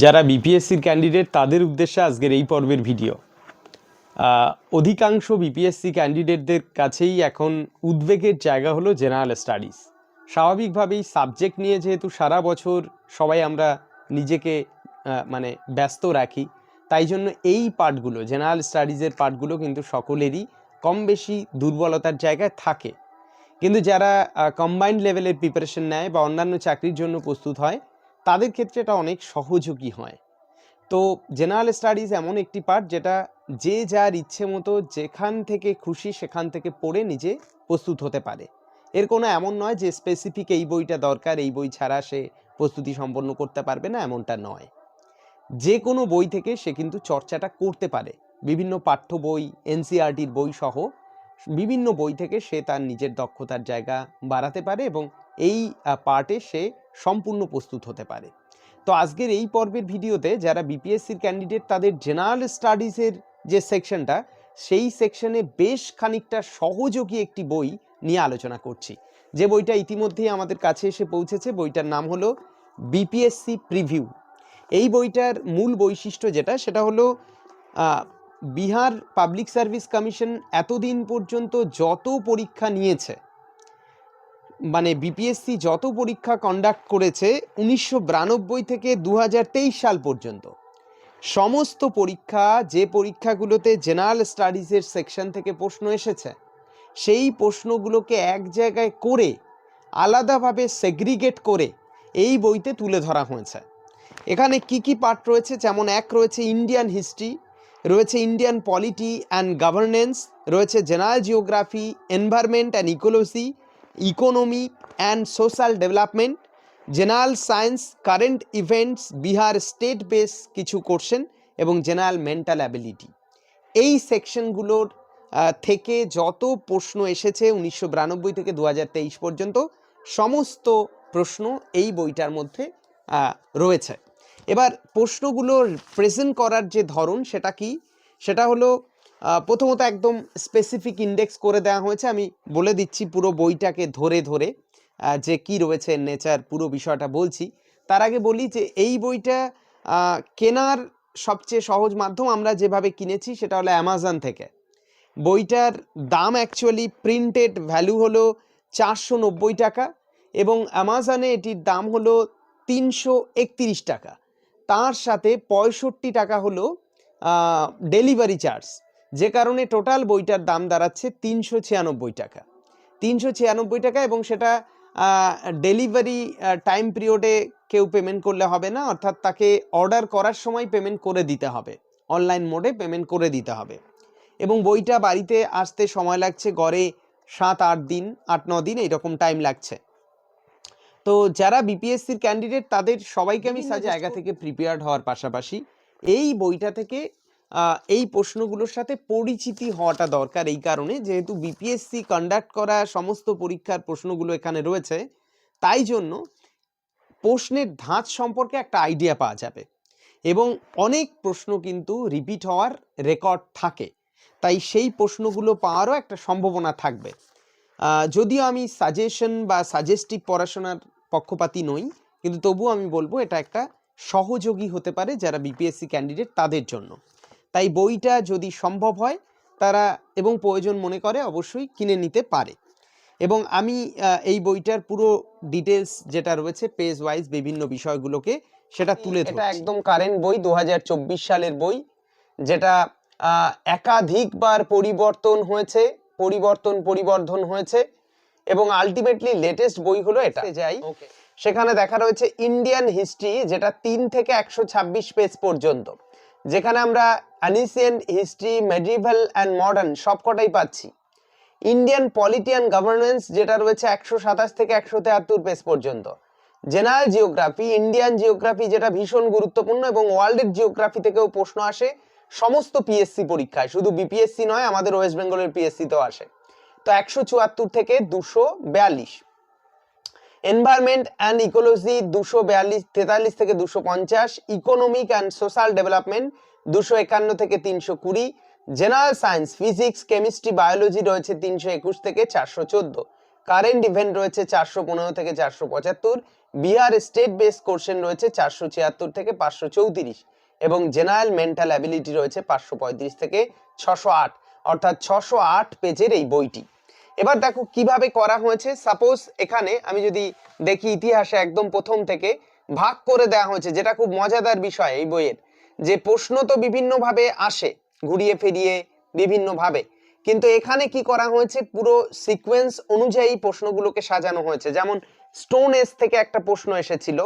যারা বিপিএসসির ক্যান্ডিডেট তাদের উদ্দেশ্যে আজকের এই পর্বের ভিডিও। অধিকাংশ বিপিএসসি ক্যান্ডিডেটদের কাছেই এখন উদ্বেগের জায়গা হলো জেনারেল স্টাডিজ স্বাভাবিকভাবেই সাবজেক্ট নিয়ে যেহেতু সারা বছর সবাই আমরা নিজেকে মানে ব্যস্ত রাখি, তাই জন্য এই পার্টগুলো জেনারেল স্টাডিজের পার্টগুলো কিন্তু সকলেরই কম বেশি দুর্বলতার জায়গায় থাকে। কিন্তু যারা কম্বাইন্ড লেভেলের প্রিপারেশন নেয় বা অন্যান্য চাকরির জন্য প্রস্তুত হয় তাদের ক্ষেত্রে এটা অনেক সহযোগী হয়। তো জেনারেল স্টাডিজ এমন একটি পার্ট যেটা যে যার ইচ্ছে মতো যেখান থেকে খুশি সেখান থেকে পড়ে নিজে প্রস্তুত হতে পারে। এর কোনো এমন নয় যে স্পেসিফিক এই বইটা দরকার, এই বই ছাড়া সে প্রস্তুতি সম্পন্ন করতে পারবে না, এমনটা নয়। যে কোনো বই থেকে সে কিন্তু চর্চাটা করতে পারে। বিভিন্ন পাঠ্য বই এনসিআরটির বই সহ বিভিন্ন বই থেকে সে তার নিজের দক্ষতার জায়গা বাড়াতে পারে এবং এই পার্টে সে সম্পূর্ণ প্রস্তুত হতে পারে। তো আজকের এই পর্বের ভিডিওতে যারা বিপিএসসির ক্যান্ডিডেট তাদের জেনারেল স্টাডিজের যে সেকশনটা সেই সেকশনে বেশ খানিকটা সহযোগী একটি বই নিয়ে আলোচনা করছি। যে বইটা ইতিমধ্যেই আমাদের কাছে এসে পৌঁছেছে, বইটার নাম হলো বিপিএসসি প্রিভিউ এই বইটার মূল বৈশিষ্ট্য যেটা, সেটা হলো বিহার পাবলিক সার্ভিস কমিশন এতদিন পর্যন্ত যত পরীক্ষা নিয়েছে মানে বিপিএসসি যত পরীক্ষা কন্ডাক্ট করেছে উনিশশো বিরানব্বই থেকে দু হাজার তেইশ সাল পর্যন্ত। সমস্ত পরীক্ষা যে পরীক্ষাগুলোতে জেনারেল স্টাডিজের সেকশন থেকে প্রশ্ন এসেছে, সেই প্রশ্নগুলোকে এক জায়গায় করে, আলাদাভাবে সেগ্রিগেট করে এই বইতে তুলে ধরা হয়েছে। এখানে কি কি পার্ট রয়েছে? যেমন এক রয়েছে ইন্ডিয়ান হিস্ট্রি রয়েছে ইন্ডিয়ান পলিটি অ্যান্ড গভর্নেন্স রয়েছে general geography environment and ecology economy and social development general science current events Bihar state base কিছু কোশ্চেন এবং জেনারেল মেন্টাল অ্যাবিলিটি এই সেকশনগুলোর থেকে যত প্রশ্ন এসেছে উনিশশো বিরানব্বই থেকে দু হাজার তেইশ পর্যন্ত, সমস্ত প্রশ্ন এই বইটার মধ্যে রয়েছে। এবার প্রশ্নগুলোর প্রেজেন্ট করার যে ধরন সেটা কি? সেটা হলো প্রথমত একদম স্পেসিফিক ইন্ডেক্স করে দেওয়া হয়েছে। আমি বলে দিচ্ছি পুরো বইটাকে ধরে ধরে যে কি রয়েছে নেচার পুরো বিষয়টা বলছি। তার আগে বলি যে এই বইটা কেনার সবচেয়ে সহজ মাধ্যম আমরা যেভাবে কিনেছি সেটা হলো অ্যামাজন থেকে। বইটার দাম অ্যাকচুয়ালি প্রিন্টেড ভ্যালু হলো চারশো নব্বই টাকা এবং অ্যামাজনে এটির দাম হলো তিনশো একত্রিশ টাকা। তার সাথে পঁয়ষট্টি টাকা হলো ডেলিভারি চার্জ যে কারণে টোটাল বইটার দাম দাঁড়াচ্ছে তিনশো ছিয়ানব্বই টাকা। তিনশো ছিয়ানব্বই টাকা এবং সেটা ডেলিভারি টাইম পিরিয়ডে কেউ পেমেন্ট করলে হবে না অর্থাৎ তাকে অর্ডার করার সময় পেমেন্ট করে দিতে হবে। অনলাইন মোডে পেমেন্ট করে দিতে হবে। এবং বইটা বাড়িতে আসতে সময় লাগছে গড়ে সাত আট দিন আট ন দিন এইরকম টাইম লাগছে। তো যারা বিপিএসসির ক্যান্ডিডেট তাদের সবাইকে আমি জায়গা থেকে প্রিপেয়ার্ড হওয়ার পাশাপাশি এই বইটা থেকে এই প্রশ্নগুলোর সাথে পরিচিতি হওয়াটা দরকার এই কারণে। যেহেতু বিপিএসসি কন্ডাক্ট করা সমস্ত পরীক্ষার প্রশ্নগুলো এখানে রয়েছে, তাই জন্য প্রশ্নের ধাঁচ সম্পর্কে একটা আইডিয়া পাওয়া যাবে। এবং অনেক প্রশ্ন কিন্তু রিপিট হওয়ার রেকর্ড থাকে। তাই সেই প্রশ্নগুলো পাওয়ারও একটা সম্ভাবনা থাকবে। যদিও আমি সাজেশন বা সাজেস্টিভ পড়াশোনার পক্ষপাতি নই, কিন্তু তবুও আমি বলব এটা একটা সহযোগী হতে পারে যারা বিপিএসসি ক্যান্ডিডেট তাদের জন্য। তাই বইটা যদি সম্ভব হয় তারা এবং প্রয়োজন মনে করে অবশ্যই কিনে নিতে পারে। এবং আমি এই বইটার পুরো ডিটেলস যেটা রয়েছে পেজ ওয়াইজ বিভিন্ন বিষয়গুলোকে সেটা তুলে এটা একদম কারেন্ট বই দুহাজার চব্বিশ সালের বই যেটা একাধিকবার পরিবর্তন হয়েছে পরিবর্তন পরিবর্ধন হয়েছে এবং আলটিমেটলি লেটেস্ট বই হলো এটা। যাই। সেখানে দেখা রয়েছে ইন্ডিয়ান হিস্ট্রি যেটা তিন থেকে একশো ছাব্বিশ পেজ পর্যন্ত। যেখানে আমরা ancient history medieval and modern সবকটাই পাচ্ছি। ইন্ডিয়ান পলিটিয়ান গভর্নেন্স যেটা রয়েছে একশো সাতাশ থেকে একশো তেহাত্তর পেজ পর্যন্ত। জেনারেল জিওগ্রাফি ইন্ডিয়ান জিওগ্রাফি যেটা ভীষণ গুরুত্বপূর্ণ এবং ওয়ার্ল্ডের জিওগ্রাফি থেকেও প্রশ্ন আসে, সমস্ত পিএসসি পরীক্ষায়। শুধু বিপিএসসি নয়, আমাদের ওয়েস্ট বেঙ্গলের পিএসসিতেও আসে। তো একশো চুয়াত্তর থেকে দুশো বিয়াল্লিশ। এনভায়রনমেন্ট অ্যান্ড ইকোলজি দুশো বিয়াল্লিশ, তেতাল্লিশ থেকে দুশো পঞ্চাশ ইকোনমিক অ্যান্ড সোশ্যাল ডেভেলপমেন্ট দুশো একান্ন থেকে তিনশো কুড়ি general science physics chemistry biology রয়েছে তিনশো একুশ থেকে চারশো চোদ্দ কারেন্ট ইভেন্ট রয়েছে চারশো পনেরো থেকে চারশো পঁচাত্তর, বিহার স্টেট বেস কোশ্চেন রয়েছে চারশো ছিয়াত্তর থেকে পাঁচশো চৌত্রিশ এবং জেনারেল মেন্টাল অ্যাবিলিটি রয়েছে পাঁচশো পঁয়ত্রিশ থেকে ছশো আট, অর্থাৎ ছশো আট পেজের এই বইটি। এবার দেখো কীভাবে করা হয়েছে। সাপোজ এখানে আমি যদি দেখি ইতিহাসে একদম প্রথম থেকে ভাগ করে দেওয়া হয়েছে যেটা খুব মজাদার বিষয় এই বইয়ের যে প্রশ্ন তো বিভিন্নভাবে আসে ঘুরিয়ে ফিরিয়ে বিভিন্নভাবে। কিন্তু এখানে কি করা হয়েছে পুরো সিকোয়েন্স অনুযায়ী প্রশ্নগুলোকে সাজানো হয়েছে। যেমন স্টোন এজ থেকে একটা প্রশ্ন এসেছিল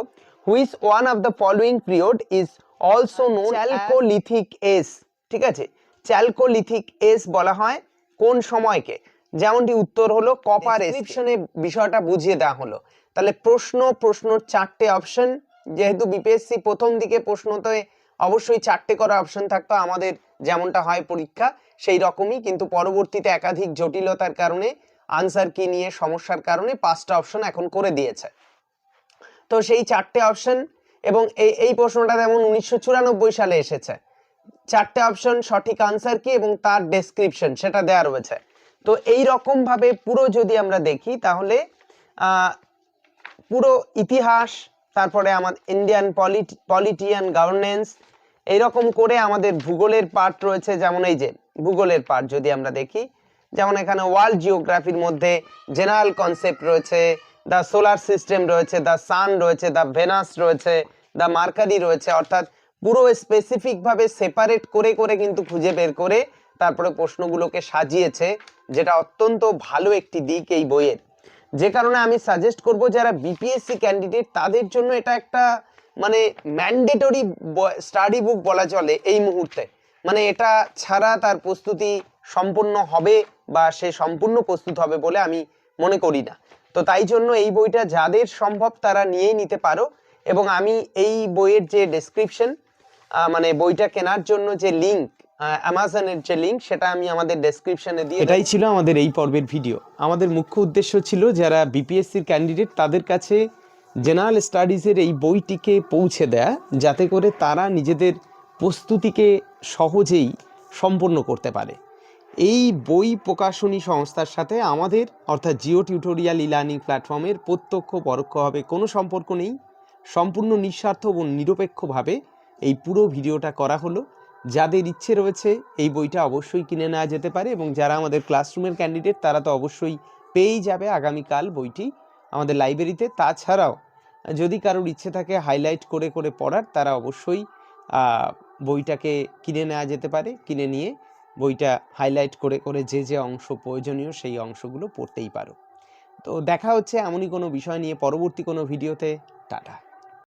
which one of the following period is also known chalcolithic age ঠিক আছে? চ্যালকোলিথিক এজ বলা হয় কোন সময়কে। যেমনটি উত্তর হলো কপার এসক্রিপশনে বিষয়টা বুঝিয়ে দেওয়া হলো। তাহলে প্রশ্ন প্রশ্নর চারটে অপশন যেহেতু বিপিএসসি প্রথম দিকে প্রশ্নতে অবশ্যই চারটে করা অপশন থাকতো আমাদের যেমনটা হয় পরীক্ষা সেই রকমই কিন্তু পরবর্তীতে একাধিক জটিলতার কারণে আনসার কি নিয়ে সমস্যার কারণে পাঁচটা অপশন এখন করে দিয়েছে। তো সেই চারটে অপশন এবং এই এই প্রশ্নটা যেমন উনিশশো চুরানব্বই সালে এসেছে চারটে অপশন সঠিক আনসার কি এবং তার ডেসক্রিপশন সেটা দেওয়া রয়েছে। তো এই রকম ভাবে পুরো যদি আমরা দেখি, তাহলে পুরো ইতিহাস, তারপরে আমাদের ইন্ডিয়ান পলিটিয়ান গভর্নেন্স এইরকম করে আমাদের ভূগোলের পার্ট রয়েছে, যেমন এই যে ভূগোলের পার্ট যদি আমরা দেখি, যেমন এখানে ওয়ার্ল্ড জিওগ্রাফির মধ্যে জেনারেল কনসেপ্ট রয়েছে, দ্য সোলার সিস্টেম রয়েছে, দ্য সান রয়েছে, দ্য ভেনাস রয়েছে, দ্য মার্কারি রয়েছে, অর্থাৎ পুরো স্পেসিফিক ভাবে সেপারেট করে করে কিন্তু খুঁজে বের করে তারপরে প্রশ্নগুলোকে সাজিয়েছে, যেটা অত্যন্ত ভালো একটি দিক এই বইয়ের। যে কারণে আমি সাজেস্ট করব যারা বিপিএসসি ক্যান্ডিডেট তাদের জন্য এটা একটা মানে ম্যান্ডেটরি স্টাডি বুক বলা চলে এই মুহূর্তে। মানে এটা ছাড়া তার প্রস্তুতি সম্পূর্ণ হবে বা সে সম্পূর্ণ প্রস্তুত হবে বলে আমি মনে করি না। তো তাই জন্য এই বইটা যাদের সম্ভব তারা নিয়েই নিতে পারো এবং আমি এই বইয়ের যে ডেসক্রিপশন মানে বইটা কেনার জন্য যে লিঙ্ক অ্যামাজনের যে লিঙ্ক সেটা আমি আমাদের ডেসক্রিপশনে দিয়ে এটাই ছিল আমাদের এই পর্বের ভিডিও আমাদের মুখ্য উদ্দেশ্য ছিল যারা বিপিএসসির ক্যান্ডিডেট তাদের কাছে জেনারেল স্টাডিজের এই বইটিকে পৌঁছে দেয়া যাতে করে তারা নিজেদের প্রস্তুতিকে সহজেই সম্পন্ন করতে পারে। এই বই প্রকাশনী সংস্থার সাথে আমাদের অর্থাৎ জিও টিউটোরিয়াল ই লার্নিং প্ল্যাটফর্মের প্রত্যক্ষ পরোক্ষভাবে কোনো সম্পর্ক নেই। সম্পূর্ণ নিঃস্বার্থ এবং নিরপেক্ষভাবে এই পুরো ভিডিওটা করা হলো। যাদের ইচ্ছে রয়েছে এই বইটা অবশ্যই কিনে নেওয়া যেতে পারে এবং যারা আমাদের ক্লাসরুমের ক্যান্ডিডেট তারা তো অবশ্যই পেয়েই যাবে আগামীকাল বইটি আমাদের লাইব্রেরিতে তাছাড়াও, যদি কারোর ইচ্ছে থাকে হাইলাইট করে করে পড়ার, তারা অবশ্যই বইটাকে কিনে নেওয়া যেতে পারে। কিনে নিয়ে বইটা হাইলাইট করে করে যে যে অংশ প্রয়োজনীয় সেই অংশগুলো পড়তেই পারো। তো দেখা হচ্ছে এমনই কোনো বিষয় নিয়ে পরবর্তী কোনো ভিডিওতে টাটা।